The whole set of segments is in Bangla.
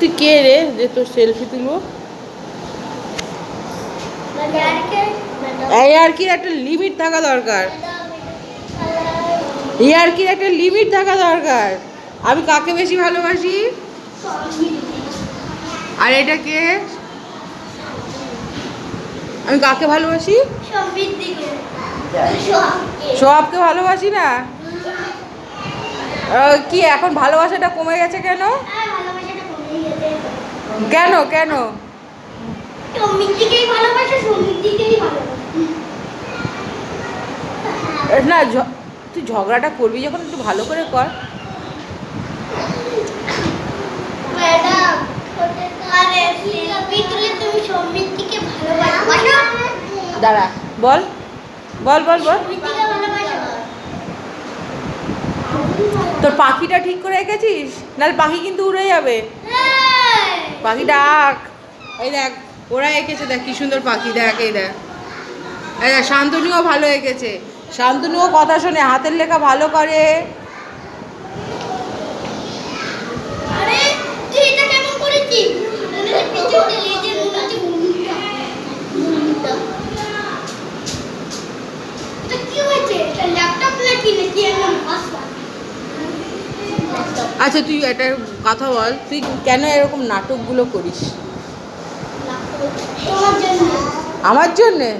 তুই কে রে? যে তোর সেলফি তুলবো? কি একটা লিমিট থাকা দরকার। কি একটা লিমিট থাকা দরকার। আমি কাকে বেশি ভালোবাসি? আর এটা কে? আমি কাকে ভালোবাসি? সবকে ভালোবাসি না? আহ, কি এখন ভালোবাসাটা কমে গেছে কেন? কেন কেন? না তুই ঝগড়াটা করবি যখন একটু ভালো করে কর। দাঁড়া বল বল বল বল। তোর পাখিটা ঠিক করে রেখেছিস? নাহলে পাখি কিন্তু উড়ে যাবে। পাখি ডাক। এই দেখ, ওরা এঁকেছে, দেখ কি সুন্দর পাখি, দেখ, এই দেখ। এই দেখ, শান্তনুও ভালো এঁকেছে। শান্তনুও কথা শোনে, হাতের লেখা ভালো করে। আরে, তুই এটা আচ্ছা তুই একটা কথা বল তুই কেন এরকম নাটকগুলো করিস? আমার জন্যে?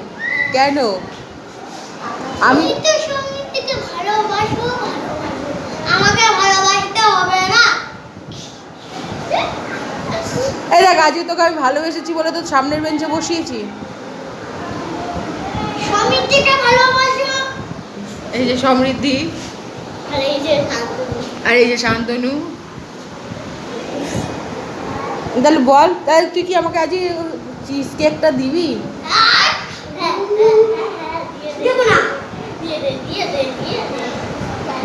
কেন? আমি তো সঙ্গীতকে ভালোবাসবো ভালোবাসবো আমাকে ভালোবাসতে হবে না। এই দেখ আজকে তোকে আমি ভালোবেসেছি বলে তো সামনের বেঞ্চে বসিয়েছি। ভালোবাসো। এই যে সমৃদ্ধি। আর এই যে আর এই যে শান্তনু। তাহলে বল তাহলে তুই কি আমাকে আজকে চিজ কেকটা দিবি? দেবো না? দিয়ে দে দিয়ে দে দিয়ে দে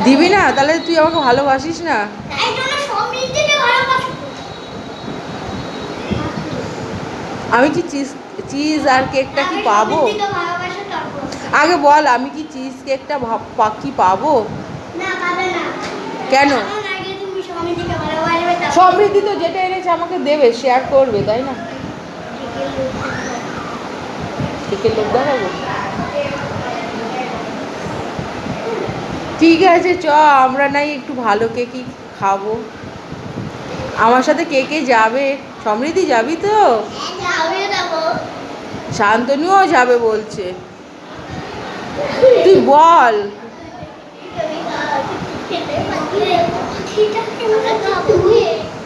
দিবি না তাহলে তুই আমাকে ভালোবাসিস না? আমি কি চিজ চিজ আর কেকটা কি পাবো? আগে বল আমি কি চিজ কেকটা কি পাবো? কেন? সমৃদ্ধি তো যেটা এনেছে আমাকে দেবে শেয়ার করবে তাই না? লোক দেখাবো। ঠিক আছে চ আমরা নাই একটু ভালো কেকই খাব। আমার সাথে কে কে যাবে? সমৃদ্ধি যাবি তো? শান্তনুও যাবে বলছে। তুই বল।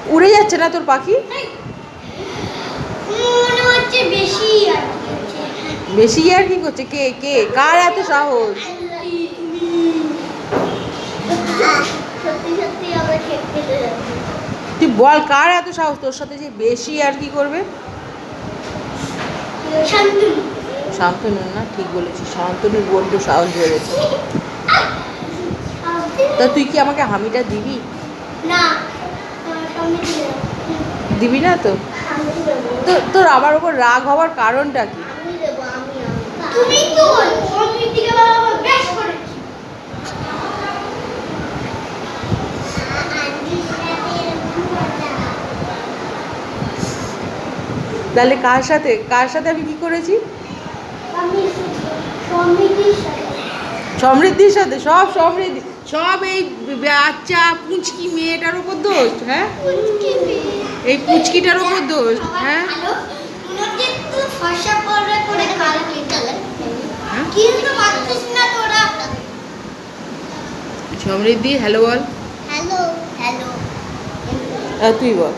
উড়ে যাচ্ছে না তোর পাখি? বেশি আর কি আর কি করছে। কে কে? কার এত সাহস? তুই বল কার এত সাহস তোর সাথে যে বেশি আর কি করবে? শান্তনু। শান্তনু না ঠিক বলেছি শান্তনুর বড্ড সাহস বেড়েছে তা তুই কি আমাকে হামিটা দিবি? না দিবি না। তো? তোর আমার ওপর রাগ হওয়ার কারণটা কি? তাহলে কার সাথে কার সাথে আমি কি করেছি? সমৃদ্ধির সাথে। সব সমৃদ্ধি সব এই বাচ্চা পুঁচকি মেয়েটার ওপর দোষ হ্যাঁ? এই পুচকিটার ওপর দোষ হ্যাঁ? চলে হ্যাঁ? তোরা। সমৃদ্ধি হ্যালো বল। হ্যালো হ্যালো তুই বল।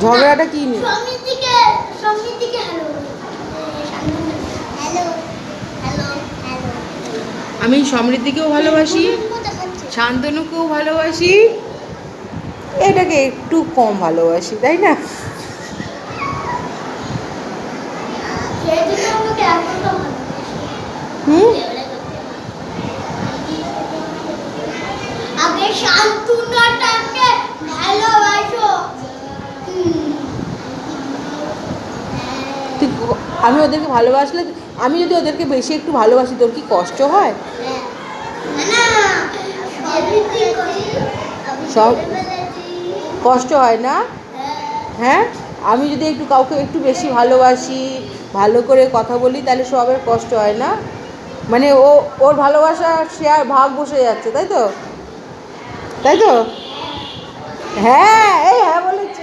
ঝগড়াটা কি নিয়ে? হ্যালো হ্যালো হ্যালো আমি সমৃদ্ধিকেও ভালোবাসি শান্তনুকেও ভালোবাসি। এটাকে একটু কম ভালোবাসি তাই না? হুম? ভালোবাসো। আমি ওদেরকে ভালোবাসলে আমি যদি ওদেরকে বেশি একটু ভালোবাসি তোর কি কষ্ট হয় না সবই ঠিক আছে। আমি সব- কষ্ট হয় না? হ্যাঁ। আমি যদি একটু কাউকে একটু বেশি ভালোবাসি, ভালো করে কথা বলি, তাহলে সবের কষ্ট হয় না? মানে ও, ওর ভালোবাসা শেয়ার ভাগ বসে যাচ্ছে, তাই তো? তাই তো? হ্যাঁ এই হ্যাঁ বলেছে।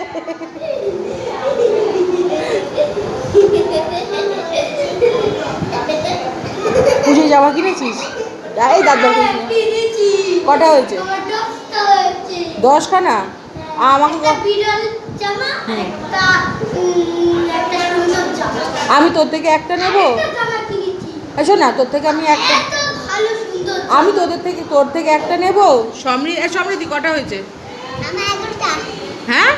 পুজোয় জামা কিনেছিস? এই দাঁত কটা হয়েছে? দশখানা? আমাকে একটা ক- বিড়াল জামা হুম। একটা উম, একটা সুন্দর জামা। আমি তোর থেকে একটা নেব? শোন না তোর থেকে আমি একটা আমি তোদের থেকে তোর থেকে একটা নেব? সমৃদ্ধি সমৃদ্ধি কটা হয়েছে? হ্যাঁ?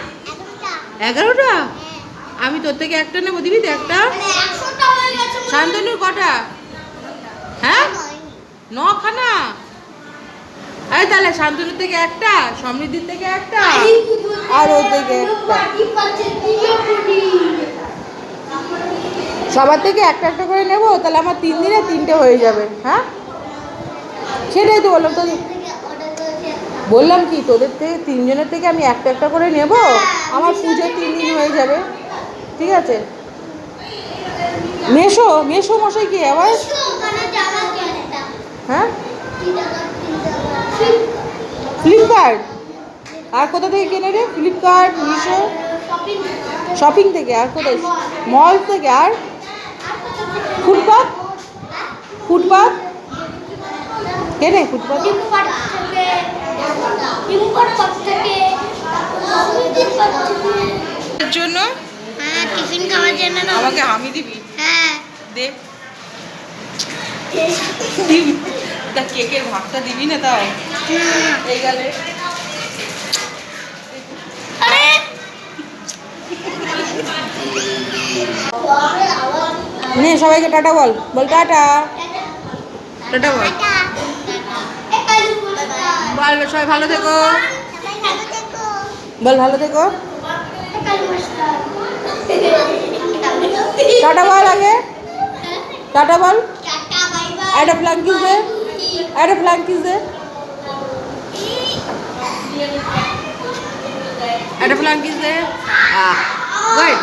এগারোটা। হ্যাঁ। আমি তোর থেকে একটা নেব দিবি তো একটা? মানে হয়ে হয়। শান্তনুর কটা? হ্যাঁ? নখানা? এই তাহলে শান্তনুর থেকে একটা সমৃদ্ধির থেকে একটা আর ওর থেকে একটা। সবার থেকে একটা একটা করে নেব তাহলে আমার তিন দিনে তিনটে হয়ে যাবে হ্যাঁ? সেটাই তো বললাম তোদের। একটা বললাম কি তোদের থেকে তিনজনের থেকে আমি একটা একটা করে নেব আমার পুজো তিন দিন হয়ে যাবে ঠিক আছে? মেশো মেশো মশাই কি আবার হ্যাঁ? ফ্লিপকার্ট আর কোথা থেকে কেনে রে? ফ্লিপকার্ট মিশো শপিং থেকে আর কোথায়? মল থেকে আর? ফুটপাথ ফুটপাথ কেনে? ফুটপাথ জন্য? হ্যাঁ টিফিন খাওয়ার জন্য না আমাকে হামি দিবি? হ্যাঁ। দে। তা কেকের ভাগটা দিবি না তাও? এই গেলে নে সবাইকে টাটা বল। বল টাটা। টাটা বল। বল সবাই ভালো থেকো। বল ভালো থেকো। টাটা বল আগে। টাটা বল। একটা ফ্ল্যাঙ্কিস দে একটা ফ্ল্যাঙ্কিস দে একটা ফ্ল্যাঙ্কিস দে আহ গুড